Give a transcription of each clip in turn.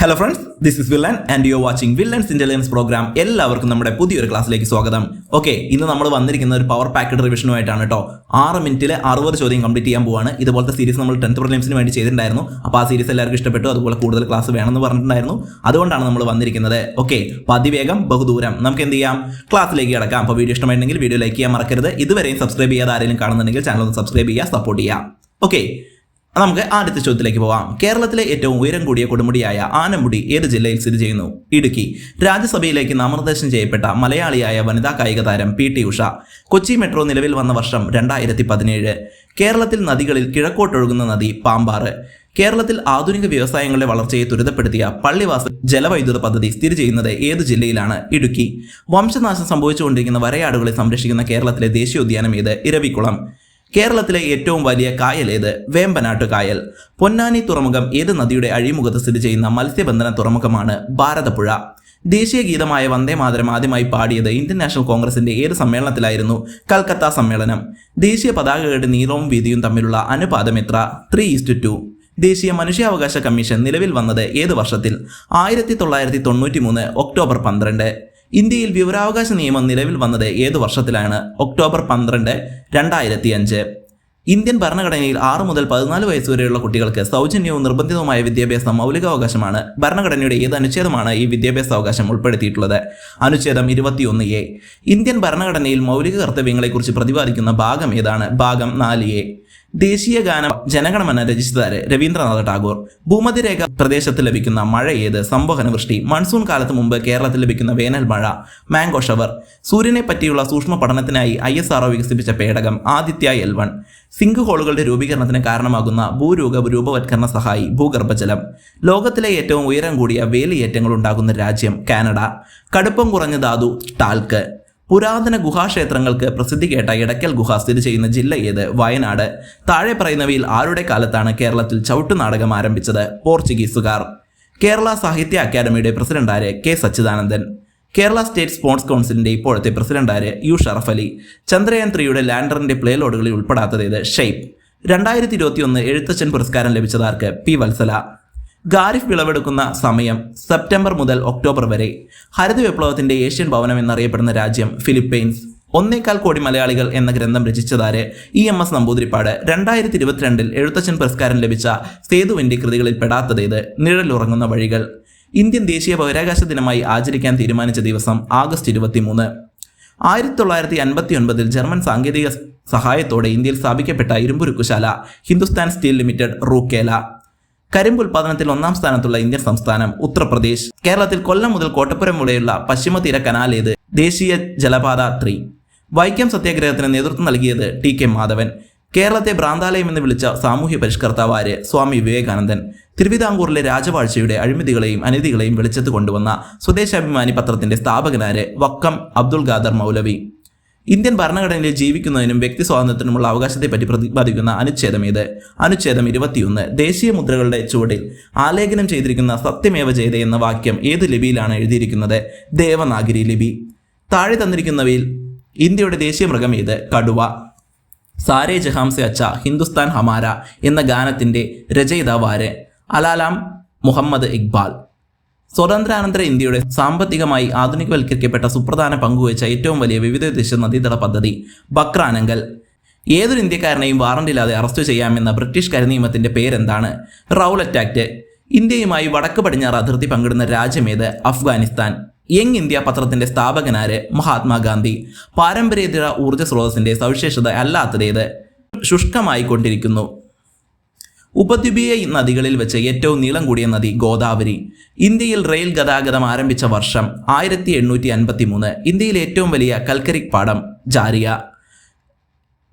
Hello friends this is villain and you watching villains intelligence program എല്ലാവർക്കും നമ്മുടെ പുതിയൊരു ക്ലാസ്സിലേക്ക് സ്വാഗതം. ഓക്കെ ഇന്ന് നമ്മൾ വന്നിരിക്കുന്ന ഒരു പവർ പാക്കഡ് റിവിഷനുമായിട്ടാണ് കേട്ടോ ആറ് മിനിറ്റിൽ അറുപത് ചോദ്യം കംപ്ലീറ്റ് ചെയ്യാൻ പോവാണ്. ഇതുപോലത്തെ സീരീസ് നമ്മൾ ടെൻത്ത് പ്രിലിംസിന് വേണ്ടി ചെയ്തിട്ടുണ്ടായിരുന്നു. അപ്പോൾ ആ സീരീസ് എല്ലാവർക്കും ഇഷ്ടപ്പെട്ടു. അതുപോലെ കൂടുതൽ ക്ലാസ് വേണമെന്ന് പറഞ്ഞിട്ടുണ്ടായിരുന്നു. അതുകൊണ്ടാണ് നമ്മൾ വന്നിരിക്കുന്നത്. ഓക്കെ പതിവേഗം ബഹുദൂരം. നമുക്ക് എന്ത് ചെയ്യാം? ക്ലാസ്സിലേക്ക് കിടക്കാം. അപ്പോൾ വീഡിയോ ഇഷ്ടമായിട്ടുണ്ടെങ്കിൽ വീഡിയോ ലൈക്ക് ചെയ്യാൻ മറക്കരുത്. ഇതുവരെയും സബ്സ്ക്രൈബ് ചെയ്യാതെ ആരെങ്കിലും കാണുന്നുണ്ടെങ്കിൽ ചാനൽ ഒന്ന് സബ്സ്ക്രൈബ് ചെയ്യുക സപ്പോർട്ട് ചെയ്യുക. ഓക്കെ നമുക്ക് ആദ്യത്തെ ചോദ്യത്തിലേക്ക് പോവാം. കേരളത്തിലെ ഏറ്റവും ഉയരം കൂടിയ കൊടുമുടിയായ ആനമുടി ഏത് ജില്ലയിൽ സ്ഥിതി ചെയ്യുന്നു? ഇടുക്കി. രാജ്യസഭയിലേക്ക് നാമനിർദ്ദേശം ചെയ്യപ്പെട്ട മലയാളിയായ വനിതാ കായിക താരം P T Usha. Kochi metro നിലവിൽ വന്ന വർഷം രണ്ടായിരത്തി പതിനേഴ് കേരളത്തിൽ നദികളിൽ കിഴക്കോട്ടൊഴുകുന്ന നദി പാമ്പാറ്. കേരളത്തിൽ ആധുനിക വ്യവസായങ്ങളുടെ വളർച്ചയെ ത്വരിതപ്പെടുത്തിയ പള്ളിവാസ ജലവൈദ്യുത പദ്ധതി സ്ഥിതി ചെയ്യുന്നത് ഏത് ജില്ലയിലാണ്? ഇടുക്കി. വംശനാശം സംഭവിച്ചുകൊണ്ടിരിക്കുന്ന വരയാടുകളെ സംരക്ഷിക്കുന്ന കേരളത്തിലെ ദേശീയോദ്യാനം ഏത്? ഇരവിക്കുളം കേരളത്തിലെ ഏറ്റവും വലിയ കായൽ ഏത്? വേമ്പനാട്ട് കായൽ. പൊന്നാനി തുറമുഖം ഏത് നദിയുടെ അഴിമുഖത്ത് സ്ഥിതി ചെയ്യുന്ന മത്സ്യബന്ധന തുറമുഖമാണ് ഭാരതപ്പുഴ. ദേശീയ ഗീതമായ വന്ദേ മാതരം ആദ്യമായി പാടിയത് ഇന്ത്യൻ നാഷണൽ കോൺഗ്രസിന്റെ ഏത് സമ്മേളനത്തിലായിരുന്നു? കൽക്കത്ത സമ്മേളനം. ദേശീയ പതാകകളുടെ നീളവും വീതിയും തമ്മിലുള്ള അനുപാതം എത്ര? ത്രീ ടു ദേശീയ മനുഷ്യാവകാശ കമ്മീഷൻ നിലവിൽ വന്നത് ഏത് വർഷത്തിൽ? ആയിരത്തി തൊള്ളായിരത്തി തൊണ്ണൂറ്റി മൂന്ന് ഒക്ടോബർ പന്ത്രണ്ട്. ഇന്ത്യയിൽ വിവരാവകാശ നിയമം നിലവിൽ വന്നത് ഏത് വർഷത്തിലാണ്? ഒക്ടോബർ പന്ത്രണ്ട് രണ്ടായിരത്തി അഞ്ച് ഇന്ത്യൻ ഭരണഘടനയിൽ ആറ് മുതൽ പതിനാല് വയസ്സ് വരെയുള്ള കുട്ടികൾക്ക് സൗജന്യവും നിർബന്ധിതവുമായ വിദ്യാഭ്യാസം മൗലികാവകാശമാണ്. ഭരണഘടനയുടെ ഏത് അനുച്ഛേദമാണ് ഈ വിദ്യാഭ്യാസ അവകാശം ഉൾപ്പെടുത്തിയിട്ടുള്ളത്? അനുച്ഛേദം ഇരുപത്തിയൊന്ന് എ. ഇന്ത്യൻ ഭരണഘടനയിൽ മൗലിക കർത്തവ്യങ്ങളെക്കുറിച്ച് പ്രതിപാദിക്കുന്ന ഭാഗം ഏതാണ്? ഭാഗം നാല് എ. ദേശീയ ഗാനം ജനഗണമന രചിച്ചതാര് രവീന്ദ്രനാഥ ടാഗോർ. ഭൂമധ്യരേഖ പ്രദേശത്ത് ലഭിക്കുന്ന മഴ ഏത്? സംവഹന വൃഷ്ടി മൺസൂൺ കാലത്ത് മുമ്പ് കേരളത്തിൽ ലഭിക്കുന്ന വേനൽ മഴ. Mango shower. സൂര്യനെ പറ്റിയുള്ള സൂക്ഷ്മ പഠനത്തിനായി ഐ എസ് ആർഒ വികസിപ്പിച്ച പേടകം ആദിത്യ എൽ വൺ. സിങ്ക് ഹോളുകളുടെ രൂപീകരണത്തിന് കാരണമാകുന്ന ഭൂരൂപ രൂപവത്കരണ സഹായി ഭൂഗർഭജലം. ലോകത്തിലെ ഏറ്റവും ഉയരം കൂടിയ വേലിയേറ്റങ്ങൾ ഉണ്ടാകുന്ന രാജ്യം കാനഡ. കടുപ്പം കുറഞ്ഞ ധാതു ടാൽക്ക്. പുരാതന ഗുഹാക്ഷേത്രങ്ങൾക്ക് പ്രസിദ്ധി കേട്ട ഇടയ്ക്കൽ ഗുഹ സ്ഥിതി ചെയ്യുന്ന ജില്ല ഏത്? വയനാട്. താഴെ പറയുന്നവയിൽ ആരുടെ കാലത്താണ് കേരളത്തിൽ ചവിട്ടുനാടകം ആരംഭിച്ചത്? പോർച്ചുഗീസുകാർ. കേരള സാഹിത്യ അക്കാദമിയുടെ പ്രസിഡന്റാര് K Sachidanandan. Kerala state sports കൗൺസിലിന്റെ ഇപ്പോഴത്തെ പ്രസിഡന്റാര് യു ഷറഫ് അലി. ചന്ദ്രയാൻ ത്രീയുടെ ലാൻഡറിന്റെ പ്ലേ ലോഡുകളിൽ ഉൾപ്പെടാത്തത് ഷെയ്പ്പ്. രണ്ടായിരത്തി ഇരുപത്തിയൊന്ന് എഴുത്തച്ഛൻ പുരസ്കാരം ലഭിച്ചതാർക്ക് പി വത്സല. ഖാരിഫ് വിളവെടുക്കുന്ന സമയം സെപ്റ്റംബർ മുതൽ ഒക്ടോബർ വരെ. ഹരിത വിപ്ലവത്തിന്റെ ഏഷ്യൻ ഭവനം എന്നറിയപ്പെടുന്ന രാജ്യം ഫിലിപ്പൈൻസ്. ഒന്നേക്കാൽ കോടി മലയാളികൾ എന്ന ഗ്രന്ഥം രചിച്ചതാര് ഇ എം എസ് നമ്പൂതിരിപ്പാട്. രണ്ടായിരത്തി ഇരുപത്തിരണ്ടിൽ എഴുത്തച്ഛൻ പുരസ്കാരം ലഭിച്ച സേതുവിന്റെ കൃതികളിൽ പെടാത്തതേത് നിഴലുറങ്ങുന്ന വഴികൾ. ഇന്ത്യൻ ദേശീയ ബഹിരാകാശ ദിനമായി ആചരിക്കാൻ തീരുമാനിച്ച ദിവസം ആഗസ്റ്റ് ഇരുപത്തിമൂന്ന്. ആയിരത്തി തൊള്ളായിരത്തി അൻപത്തി ഒൻപതിൽ ജർമ്മൻ സാങ്കേതിക സഹായത്തോടെ ഇന്ത്യയിൽ സ്ഥാപിക്കപ്പെട്ട ഇരുമ്പുരുക്കുശാല ഹിന്ദുസ്ഥാൻ സ്റ്റീൽ ലിമിറ്റഡ് റൂക്കേല. കരിമ്പ് ഉൽപാദനത്തിൽ ഒന്നാം സ്ഥാനത്തുള്ള ഇന്ത്യൻ സംസ്ഥാനം ഉത്തർപ്രദേശ്. കേരളത്തിൽ കൊല്ലം മുതൽ കോട്ടപ്പുരം വരെയുള്ള പശ്ചിമ തീര കനാൽ ഏത്? ദേശീയ ജലപാത ത്രീ. വൈക്കം സത്യാഗ്രഹത്തിന് നേതൃത്വം നൽകിയത് ടി കെ മാധവൻ. കേരളത്തെ ഭ്രാന്താലയം എന്ന് വിളിച്ച സാമൂഹ്യ പരിഷ്കർത്താവ് ആര്? സ്വാമി വിവേകാനന്ദൻ. തിരുവിതാംകൂറിലെ രാജവാഴ്ചയുടെ അഴിമതികളെയും അനീതികളെയും വെളിച്ചത്ത് കൊണ്ടുവന്ന സ്വദേശാഭിമാനി പത്രത്തിന്റെ സ്ഥാപകനാര്? വക്കം അബ്ദുൾ ഖാദർ മൗലവി. ഇന്ത്യൻ ഭരണഘടനയിൽ ജീവിക്കുന്നതിനും വ്യക്തി സ്വാതന്ത്ര്യത്തിനുമുള്ള അവകാശത്തെപ്പറ്റി പ്രതിപാദിക്കുന്ന അനുച്ഛേദം ഇത് അനുച്ഛേദം ഇരുപത്തിയൊന്ന്. ദേശീയ മുദ്രകളുടെ ചുവടിൽ ആലേഖനം ചെയ്തിരിക്കുന്ന സത്യമേവ ജയത എന്ന വാക്യം ഏത് ലിപിയിലാണ് എഴുതിയിരിക്കുന്നത്? ദേവനാഗിരി ലിപി. താഴെ തന്നിരിക്കുന്നവയിൽ ഇന്ത്യയുടെ ദേശീയ മൃഗം ഏത്? കടുവ. സാരേ ജഹാംസെ അച്ച ഹിന്ദുസ്ഥാൻ ഹമാര എന്ന ഗാനത്തിന്റെ രചയിതാവാര് അലാലാം മുഹമ്മദ് ഇക്ബാൽ. സ്വാതന്ത്ര്യാനന്തര ഇന്ത്യയുടെ സാമ്പത്തികമായി ആധുനികവൽക്കരിക്കപ്പെട്ട സുപ്രധാന പങ്കുവച്ച ഏറ്റവും വലിയ വിവിധോദ്ദേശ നദീതട പദ്ധതി ബക്രാനങ്കൽ. ഏതൊരു ഇന്ത്യക്കാരനെയും വാറണ്ടില്ലാതെ അറസ്റ്റ് ചെയ്യാമെന്ന ബ്രിട്ടീഷ് കരുനിയമത്തിന്റെ പേരെന്താണ്? Rowlatt act. ഇന്ത്യയുമായി വടക്ക് പടിഞ്ഞാറ് അതിർത്തി പങ്കിടുന്ന രാജ്യമേത് അഫ്ഗാനിസ്ഥാൻ. യങ് ഇന്ത്യ പത്രത്തിന്റെ സ്ഥാപകനാര് മഹാത്മാഗാന്ധി പാരമ്പര്യേതര ഊർജ സ്രോതസ്സിന്റെ സവിശേഷത അല്ലാത്തതേത് ശുഷ്കമായി കൊണ്ടിരിക്കുന്നു ഉപദ്വീപീയ നദികളിൽ വെച്ച് ഏറ്റവും നീളം കൂടിയ നദി ഗോദാവരി. ഇന്ത്യയിൽ റെയിൽ ഗതാഗതം ആരംഭിച്ച വർഷം ആയിരത്തി എണ്ണൂറ്റി അൻപത്തി മൂന്ന് ഇന്ത്യയിലെ ഏറ്റവും വലിയ കൽക്കരി പാടം ജാരിയ.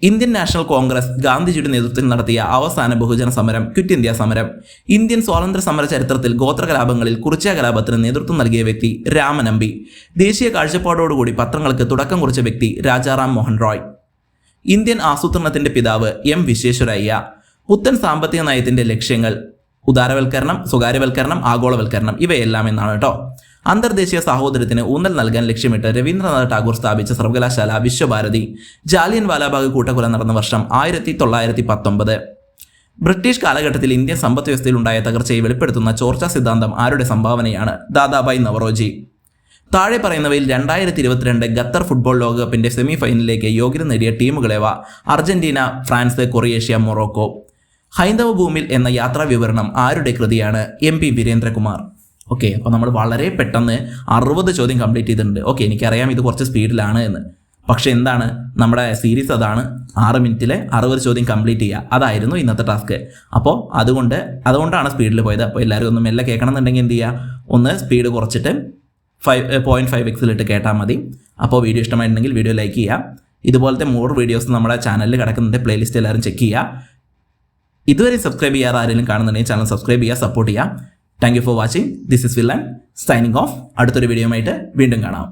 ഇന്ത്യൻ നാഷണൽ കോൺഗ്രസ് ഗാന്ധിജിയുടെ നേതൃത്വത്തിൽ നടത്തിയ അവസാന ബഹുജന സമരം ക്വിറ്റ് ഇന്ത്യ സമരം. ഇന്ത്യൻ സ്വാതന്ത്ര്യ സമര ചരിത്രത്തിൽ ഗോത്രകലാപങ്ങളിൽ കുറിച്ച കലാപത്തിന് നേതൃത്വം നൽകിയ വ്യക്തി രാമനമ്പി. ദേശീയ കാഴ്ചപ്പാടോടുകൂടി പത്രങ്ങൾക്ക് തുടക്കം കുറിച്ച വ്യക്തി രാജാറാം മോഹൻ റോയ്. ഇന്ത്യൻ ആസൂത്രണത്തിന്റെ പിതാവ് എം വിശ്വേശ്വരയ്യ. പുത്തൻ സാമ്പത്തിക നയത്തിന്റെ ലക്ഷ്യങ്ങൾ ഉദാരവൽക്കരണം സ്വകാര്യവൽക്കരണം ആഗോളവൽക്കരണം ഇവയെല്ലാം എന്നാണ് കേട്ടോ. അന്തർദേശീയ സഹോദരത്തിന് ഊന്നൽ നൽകാൻ ലക്ഷ്യമിട്ട് രവീന്ദ്രനാഥ് ടാഗോർ സ്ഥാപിച്ച സർവകലാശാല വിശ്വഭാരതി ജാലിയൻ വാലാബാഗ് കൂട്ടക്കൊല നടന്ന വർഷം ആയിരത്തി തൊള്ളായിരത്തി പത്തൊമ്പത് ബ്രിട്ടീഷ് കാലഘട്ടത്തിൽ ഇന്ത്യൻ സമ്പദ് വ്യവസ്ഥയിൽ ഉണ്ടായ തകർച്ചയെ വെളിപ്പെടുത്തുന്ന ചോർച്ചാ സിദ്ധാന്തം ആരുടെ സംഭാവനയാണ്? ദാദാബായ് നവറോജി. താഴെ പറയുന്നവയിൽ രണ്ടായിരത്തി ഇരുപത്തിരണ്ട് ഖത്തർ ഫുട്ബോൾ ലോകകപ്പിന്റെ സെമി ഫൈനലിലേക്ക് യോഗ്യത നേടിയ ടീമുകളേവ അർജന്റീന ഫ്രാൻസ് കൊറിയേഷ്യ മൊറോക്കോ. ഹൈന്ദവ ഭൂമിൽ എന്ന യാത്രാ വിവരണം ആരുടെ കൃതിയാണ്? M P Veerendrakumar. ഓക്കെ അപ്പോൾ നമ്മൾ വളരെ പെട്ടെന്ന് അറുപത് ചോദ്യം കംപ്ലീറ്റ് ചെയ്തിട്ടുണ്ട്. ഓക്കെ എനിക്കറിയാം ഇത് കുറച്ച് സ്പീഡിലാണ് എന്ന്. പക്ഷെ എന്താണ്? നമ്മുടെ സീരീസ് അതാണ്. ആറ് മിനിറ്റിലെ അറുപത് ചോദ്യം കംപ്ലീറ്റ് ചെയ്യുക. അതായിരുന്നു ഇന്നത്തെ ടാസ്ക്. അപ്പോൾ അതുകൊണ്ട് അതുകൊണ്ടാണ് സ്പീഡിൽ പോയത്. അപ്പോൾ എല്ലാവരും ഒന്ന് മെല്ലെ കേൾക്കണം എന്നുണ്ടെങ്കിൽ എന്ത് ചെയ്യുക? ഒന്ന് സ്പീഡ് കുറച്ചിട്ട് ഫൈവ് പോയിന്റ് ഫൈവ് എക്സിലിട്ട് കേട്ടാൽ മതി. അപ്പോൾ വീഡിയോ ഇഷ്ടമായിട്ടുണ്ടെങ്കിൽ വീഡിയോ ലൈക്ക് ചെയ്യുക. ഇതുപോലത്തെ മോർ വീഡിയോസ് നമ്മുടെ ചാനലിൽ കിടക്കുന്നുണ്ട്. പ്ലേലിസ്റ്റ് എല്ലാവരും ചെക്ക് ചെയ്യുക. ഇതുവരെ സബ്സ്ക്രൈബ് ചെയ്യാറ് ആരെങ്കിലും കാണുന്നുണ്ടെങ്കിൽ ചാനൽ സബ്സ്ക്രൈബ് ചെയ്യുക സപ്പോർട്ട് ചെയ്യുക. Thank you for watching this is villain signing off അടുത്തൊരു വീഡിയോ ആയിട്ട് വീണ്ടും കാണാം.